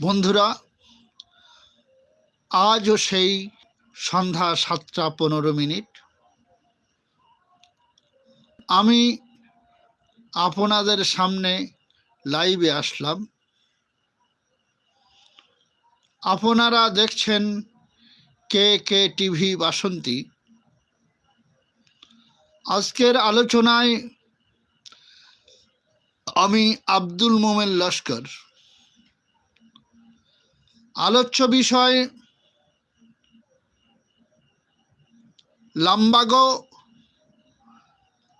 বন্ধুরা, আজও সেই সন্ধ্যা সাতটা পনেরো মিনিট। আমি আপনাদের সামনে লাইভে আসলাম। আপনারা দেখছেন কে কে টিভি বাসন্তী। আজকের আলোচনায় আমি আব্দুল মোমেন লস্কর। আলোচ্য বিষয়, লাম্বাগো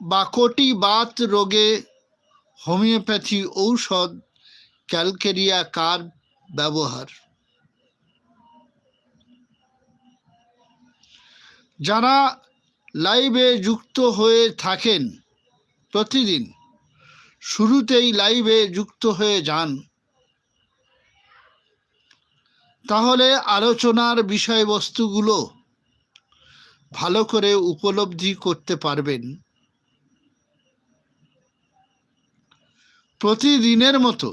বা কোটি বাত রোগে হোমিওপ্যাথি ঔষধ ক্যালকেরিয়া কার ব্যবহার? যারা লাইভে যুক্ত হয়ে থাকেন প্রতিদিন, শুরুতেই লাইভে যুক্ত হয়ে যান। তাহলে আলোচনার বিষয়বস্তুগুলো ভালো করে উপলব্ধি করতে পারবেন। প্রতিদিনের মতো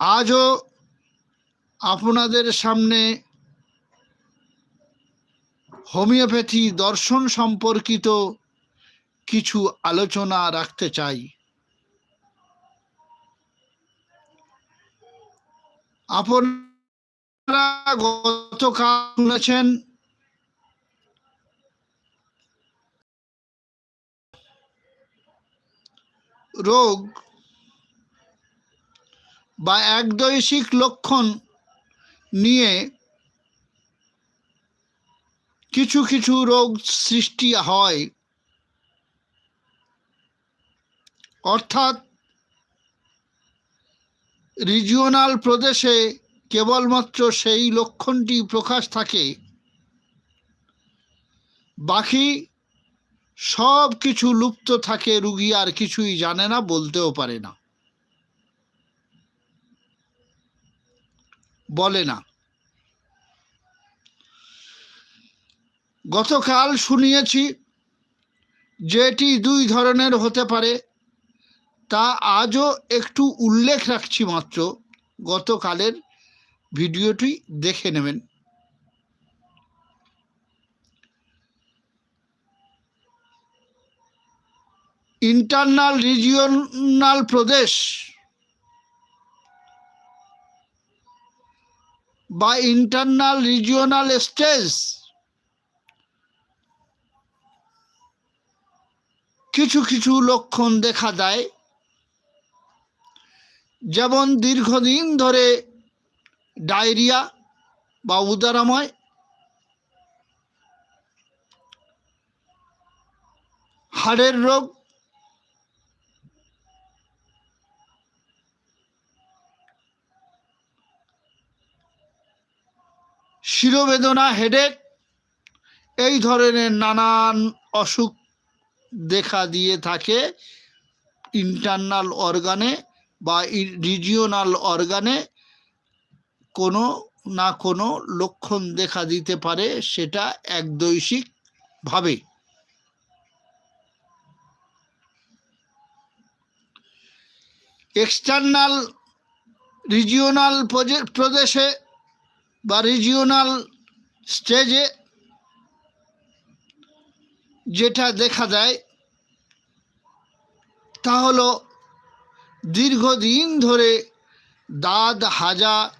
আজও আপনাদের সামনে হোমিওপ্যাথি দর্শন সম্পর্কিত কিছু আলোচনা রাখতে চাই। আপনারা গতকাল শুনেছেন রোগ বা একদৈশিক লক্ষণ নিয়ে কিছু কিছু রোগ সৃষ্টি হয়। অর্থাৎ রিজিওনাল প্রদেশে কেবলমাত্র সেই লক্ষণটি প্রকাশ থাকে। বাকি সব কিছু লুপ্ত থাকে রুগী আর কিছুই জানে না, বলতেও পারে না। বলে না। গতকাল শুনিয়েছি, যেটি দুই ধরনের হতে পারে। তা আজও একটু উল্লেখ রাখছি মাত্র, গতকালের ভিডিওটি দেখে নেবেন। ইন্টারনাল রিজিওনাল প্রদেশ বা ইন্টারনাল রিজিওনাল স্টেজ কিছু কিছু লক্ষণ দেখা দেয়। যেমন দীর্ঘদিন ধরে ডায়রিয়া বা উদারাময়, হাড়ের রোগ, শিরোবেদনা, হেডেক, এই ধরনের নানান অসুখ দেখা দিয়ে থাকে ইন্টারনাল অর্গানে। বা রিজিওনাল অর্গানে কোনো না কোনো লক্ষণ দেখা দিতে পারে সেটা একদৈশিক ভাবে এক্সটার্নাল রিজিওনাল প্রদেশে বা রিজিওনাল স্টেজে যেটা দেখা দেয় তা হলো দীর্ঘদিন ধরে দাঁত, হাজা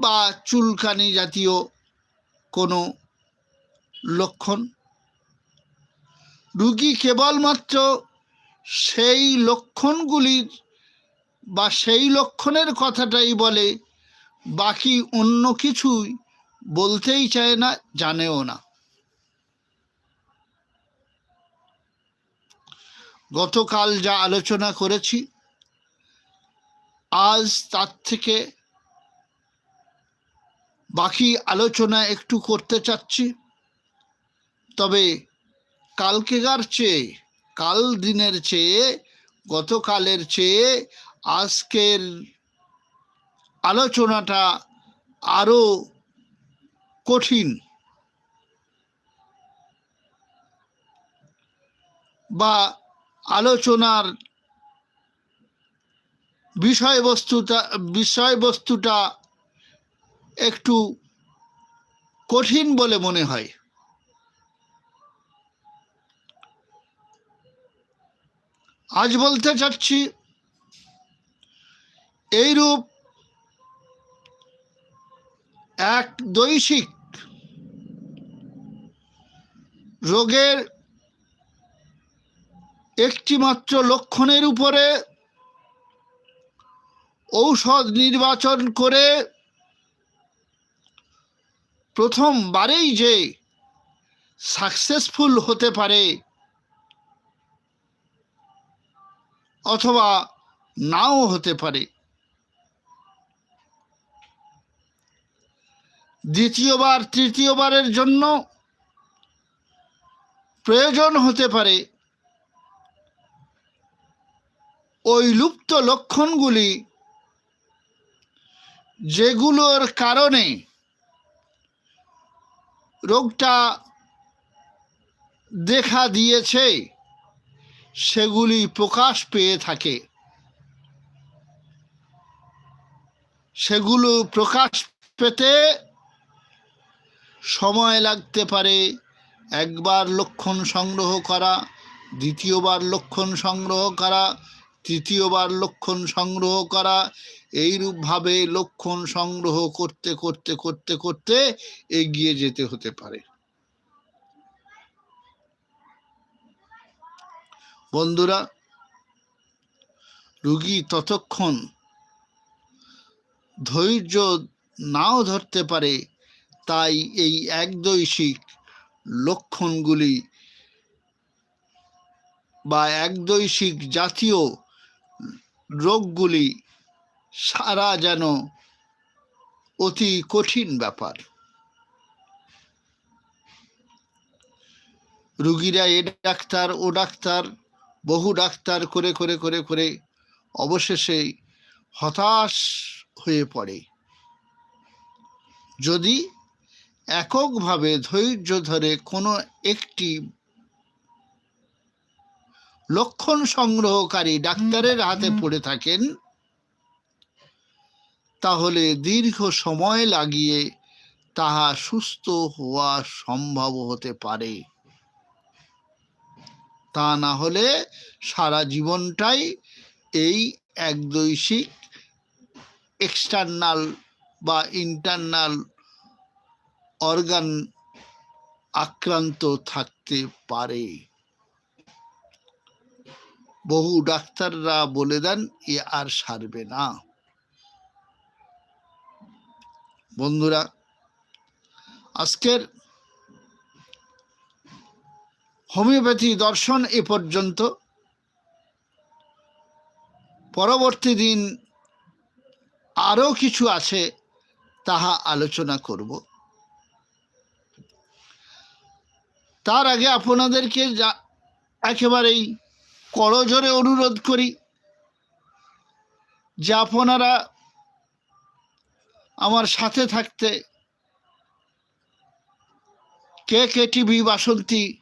বা চুলকানি জাতীয় কোনো লক্ষণ। রুগী কেবলমাত্র সেই লক্ষণগুলির বা সেই লক্ষণের কথাটাই বলে, বাকি অন্য কিছুই বলতেই চায় না, জানেও না। গতকাল যা আলোচনা করেছি, আজ তার থেকে বাকি আলোচনা একটু করতে চাচ্ছি। তবে কালকেকার চেয়ে, কাল দিনের চেয়ে, গতকালের চেয়ে আজকের আলোচনাটা আরও কঠিন বা আলোচনার বিষয়বস্তুটা বিষয়বস্তুটা একটু কঠিন বলে মনে হয়। আজ বলতে চাচ্ছি, এইরূপ এক দৈশিক রোগের একটিমাত্র লক্ষণের উপরে ঔষধ নির্বাচন করে প্রথমবারেই যে সাকসেসফুল হতে পারে, অথবা নাও হতে পারে। দ্বিতীয়বার, তৃতীয়বারের জন্য প্রয়োজন হতে পারে। ওই লুপ্ত লক্ষণগুলি যেগুলোর কারণে রোগটা দেখা দিয়েছে, সেগুলি প্রকাশ পেয়ে থাকে। সেগুলো প্রকাশ পেতে সময় লাগতে পারে। একবার লক্ষণ সংগ্রহ করা, দ্বিতীয়বার লক্ষণ সংগ্রহ করা তৃতীয়বার লক্ষণ সংগ্রহ করা এইরূপভাবে লক্ষণ সংগ্রহ করতে করতে করতে করতে এগিয়ে যেতে হতে পারে। বন্ধুরা, রুগী ততক্ষণ ধৈর্য নাও ধরতে পারে, তাই এই একদৈশিক লক্ষণগুলি বা একদৈশিক জাতীয় রোগগুলি সারা যেন অতি কঠিন ব্যাপার। রুগীরা এ ডাক্তার, ও ডাক্তার, বহু ডাক্তার করে করে করে করে অবশেষে হতাশ হয়ে পড়ে। যদি এককভাবে ধৈর্য ধরে কোনো একটি লক্ষণ সংগ্রহকারী ডাক্তারের হাতে পড়ে থাকেন। তাহলে দীর্ঘ সময় লাগিয়ে তাহা সুস্থ হওয়া সম্ভব হতে পারে। তা না হলে সারা জীবনটাই এই একদৈশিক এক্সটার্নাল বা ইন্টারনাল অর্গান আক্রান্ত থাকতে পারে। বহু ডাক্তাররা বলে দেন, এ আর সারবে না। বন্ধুরা, আজকের হোমিওপ্যাথি দর্শন এ পর্যন্ত। পরবর্তী দিন আরও কিছু আছে তাহা আলোচনা করব। তার আগে আপনাদেরকে যা একেবারেই করজোরে অনুরোধ করি যে আপনারা আমার সাথে থাকতে কে কে টিভি বাসন্তী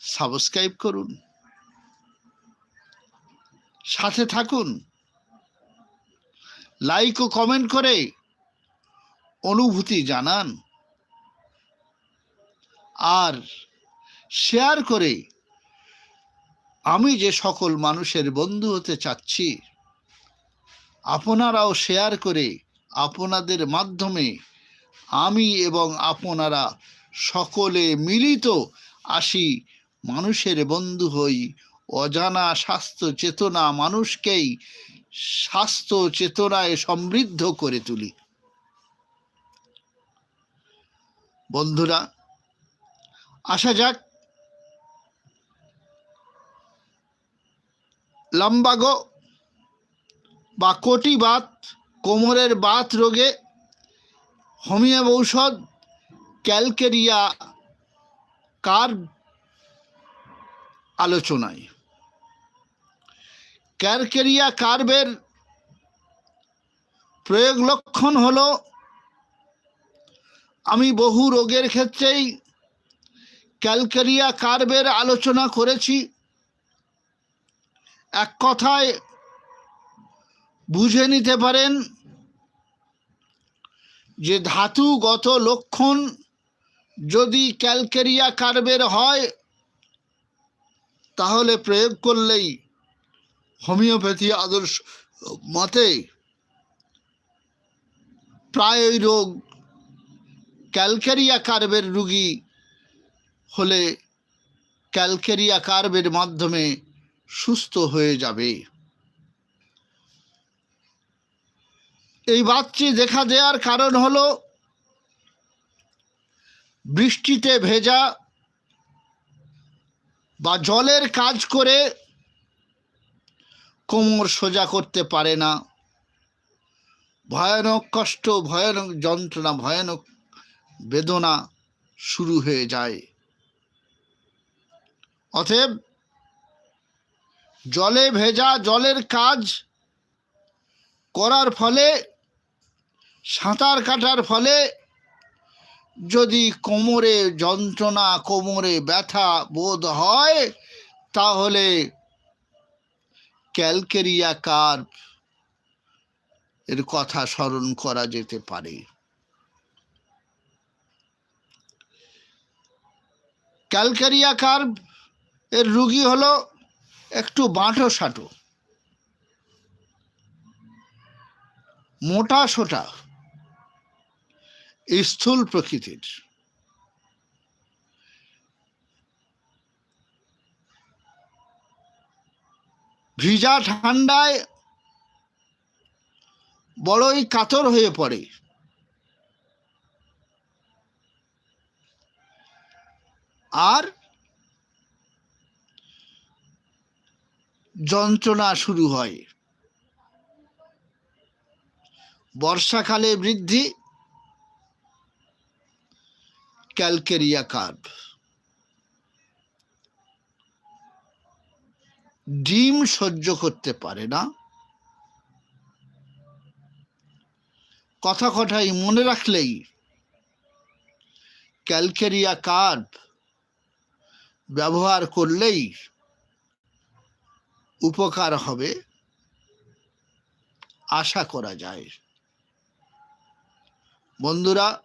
সাবস্ক্রাইব করুন। সাথে থাকুন। লাইক ও কমেন্ট করে অনুভূতি জানান। আর শেয়ার করে আমি যে সকল মানুষের বন্ধু হতে চাচ্ছি, আপনারাও শেয়ার করে আপনাদের মাধ্যমে আমি এবং আপনারা সকলে মিলিত আসি মানুষের বন্ধু হই। অজানা স্বাস্থ্য চেতনা মানুষকেই স্বাস্থ্য চেতনায় সমৃদ্ধ করে তুলি। বন্ধুরা, আসা যাক লাম্বাগো বা কোটি বাত, কোমরের বাত রোগে হোমিও ঔষধ, ক্যালকেরিয়া কার আলোচনায়? ক্যালকেরিয়া কার্বের প্রয়োগ লক্ষণ হলো, আমি বহু রোগের ক্ষেত্রেই ক্যালকেরিয়া কার্বের আলোচনা করেছি। এক কথায় বুঝে নিতে পারেন যে ধাতুগত লক্ষণ যদি ক্যালকেরিয়া কার্বের হয়, তাহলে প্রয়োগ করলেই হোমিওপ্যাথি আদর্শ মতে প্রায় রোগ ক্যালকেরিয়া কার্বের রুগী হলে ক্যালকেরিয়া কার্বের মাধ্যমে সুস্থ হয়ে যাবে। এই বাতটি দেখা দেওয়ার কারণ হলো, বৃষ্টিতে ভেজা বা জলের কাজ করে কোমর সোজা করতে পারে না। ভয়ানক কষ্ট, ভয়ানক যন্ত্রণা, ভয়ানক বেদনা শুরু হয়ে যায়। অতএব জলে ভেজা জলের কাজ করার ফলে, সাঁতার কাটার ফলে যদি কোমরে যন্ত্রণা, কোমরে ব্যথা বোধ হয়, তাহলে ক্যালকেরিয়া কার্ভ এর কথা স্মরণ করা যেতে পারে। ক্যালকেরিয়া কার্ভ এর রুগী হলো একটু বাঁটো সাঁটো। মোটা সোটা। স্থূল প্রকৃতির। ভিজা ঠান্ডায় বড়ই কাতর হয়ে পড়ে। আর যন্ত্রণা শুরু হয়। বর্ষাকালে বৃদ্ধি, ক্যালকেরিয়া কার্ভ ডিম সহ্য করতে পারে না। কথা কথাই মনে রাখলেই ক্যালকেরিয়া কার্ভ ব্যবহার করলেই উপকার হবে, আশা করা যায়। বন্ধুরা,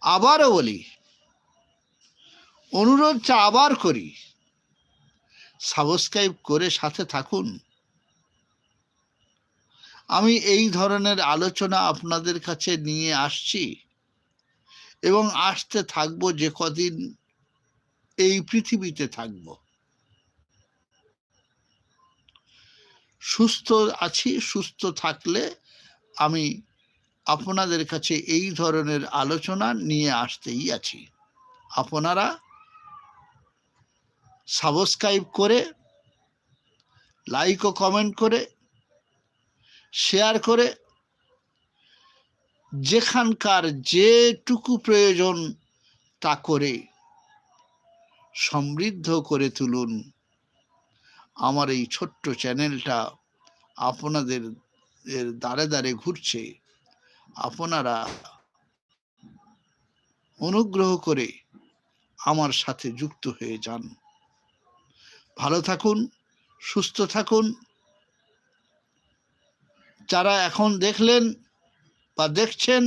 আবারও বলি অনুরোধটা আবার করি। সাবস্ক্রাইব করে সাথে থাকুন। আমি এই ধরনের আলোচনা আপনাদের কাছে নিয়ে আসছি এবং আসতে থাকব যে কদিন এই পৃথিবীতে থাকব। সুস্থ আছি, সুস্থ থাকলে আমি আপনাদের কাছে এই ধরনের আলোচনা নিয়ে আসতেই আছি। আপনারা সাবস্ক্রাইব করে লাইক ও কমেন্ট করে শেয়ার করে, যেখানকার যেটুকু প্রয়োজন তা করে সমৃদ্ধ করে তুলুন। আমার এই ছোট্ট চ্যানেলটা আপনাদের এর দ্বারে দ্বারে ঘুরছে। আপনারা অনুগ্রহ করে আমার সাথে যুক্ত হয়ে যান। ভালো থাকুন, সুস্থ থাকুন। যারা এখন দেখলেন বা দেখছেন,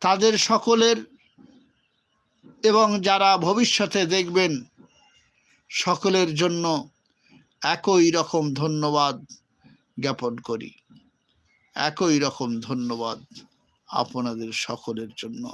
তাদের সকলের এবং যারা ভবিষ্যতে দেখবেন সকলের জন্য একই রকম ধন্যবাদ জ্ঞাপন করি। একই রকম ধন্যবাদ আপনাদের সকলের জন্য।